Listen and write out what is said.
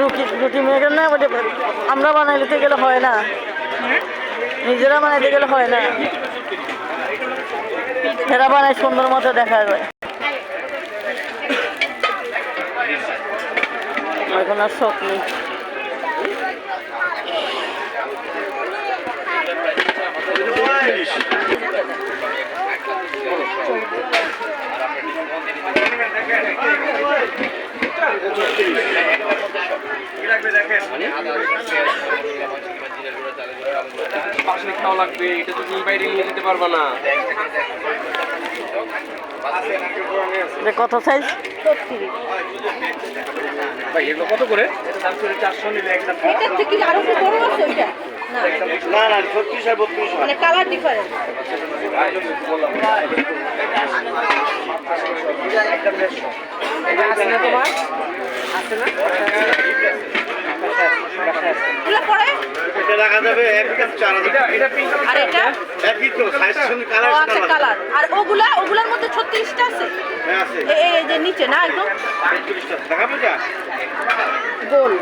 রুটি রুটি মেয়ে না ওটা আমরা বানাইতে গেলে হয় না। নিজেরা বানাইতে গেলে হয় না। এরা বানায় সুন্দর মতো দেখা যায়। এখন আর শখ নেই। পাশে খাওয়া লাগবে এটা তো তুমি বাইরে নিয়ে যেতে পারবা না এটা কত সাইজ ভাই এগুলো কত করে? এটার থেকে আরও বড় আছে ওইটা? না। না না ছত্রিশ আর বত্রিশ মানে কালার ডিফারেন্ট আছে না তোমার? আছে না? আর ওগুলা ওগুলার মধ্যে ছত্রিশটা আছে? আছে। এই যে নিচে না একদম? গোল।